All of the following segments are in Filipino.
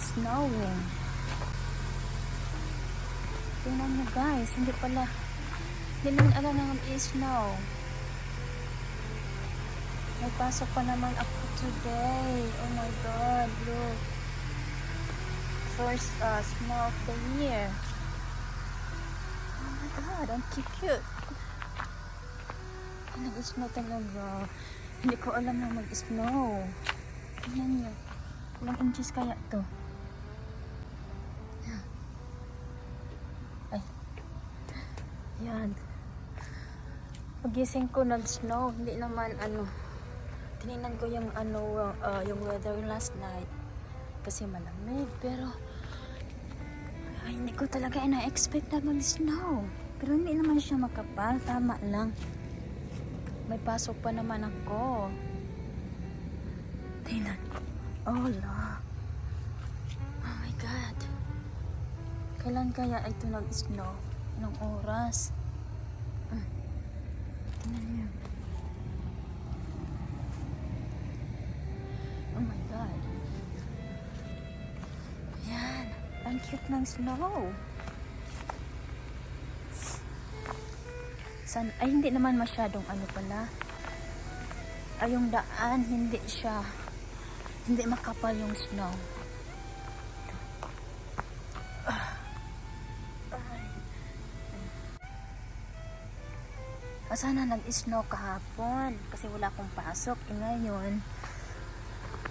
snowing. Tingnan nyo guys, hindi pala, hindi naman alam na mag-snow. May pasok pa naman ako today. Oh my God, look. First uh, snow of the year. Oh my God, ang cute. Nag-snow talaga. Hindi ko alam na mag-snow. Tingnan nyo. Ilang inches kaya to? Yan. Pagising ko nag-snow. Hindi naman ano. Tinignan ko yung ano, uh, yung weather last night. Kasi malamig. Pero, ay, hindi ko talaga ina-expect na mag-snow. Pero hindi naman siya makapal. Tama lang. May pasok pa naman ako. Tingnan. Oh, la. Oh my God. Kailan kaya ito nag-snow? Anong oras? Oh my God. Yan. Ang cute ng snow. San, ay, hindi naman masyadong ano pala. Ay, yung daan, hindi siya. Hindi makapal yung snow. Ah, sana nag-snow kahapon kasi wala akong pasok. Eh, ngayon,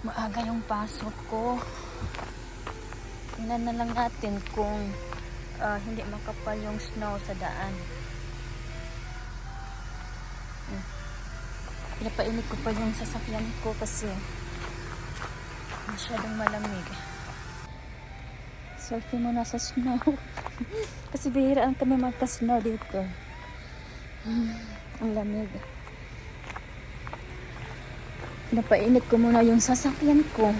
maaga yung pasok ko. Tingnan na lang natin kung ah, hindi makapal yung snow sa daan. Hmm. Pinapainit ko pa yung sasakyan ko kasi masyadong malamig. Surfing muna sa snow. kasi bihiraan kami magka-snow dito. Ang lamig. Pinapainit ko muna yung sasakyan ko.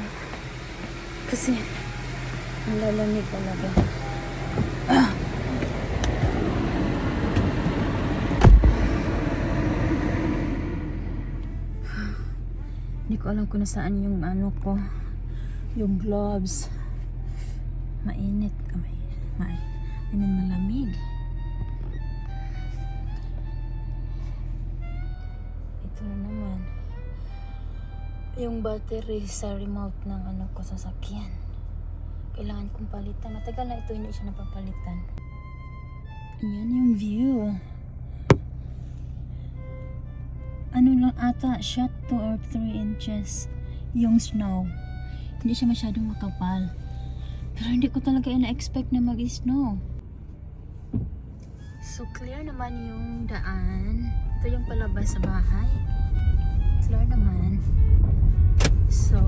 Kasi ang lalamig talaga. Ah. Hindi ko alam kung nasaan yung ano ko. Yung gloves. Mainit. May, may, ano malamig. Ito na naman. Yung battery sa remote ng ano ko sasakyan. Kailangan kong palitan. Matagal na ito hindi siya napapalitan. Ayan yung view. Ano lang ata, shot 2 or 3 inches yung snow. Hindi siya masyadong makapal. Pero hindi ko talaga ina-expect na mag-snow. So clear naman yung daan. Ito yung palabas sa bahay. Clear naman. So,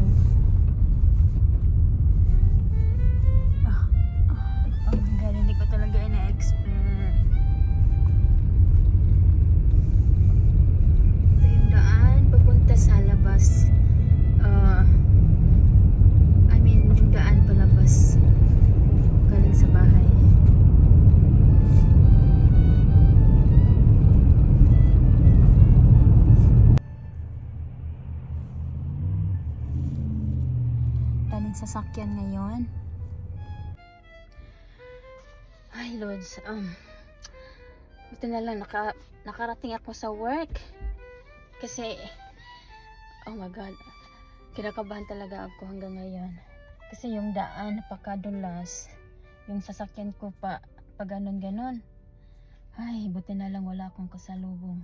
daming sasakyan ngayon. Ay, Lods, um, buti na lang naka, nakarating ako sa work. Kasi, oh my God, kinakabahan talaga ako hanggang ngayon. Kasi yung daan, napakadulas. Yung sasakyan ko pa, pa ganon-ganon. Ay, buti na lang wala akong kasalubong.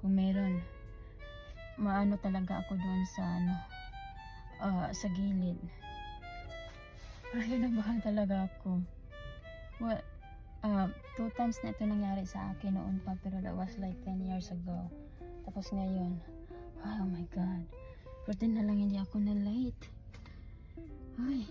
Kung meron, maano talaga ako doon sa ano, ah, sa gilid. Ay, nabahan talaga ako. Well, uh, two times na ito nangyari sa akin noon pa, pero that was like 10 years ago. Tapos ngayon, ay, oh my God. Buti na lang hindi ako na late. Ay,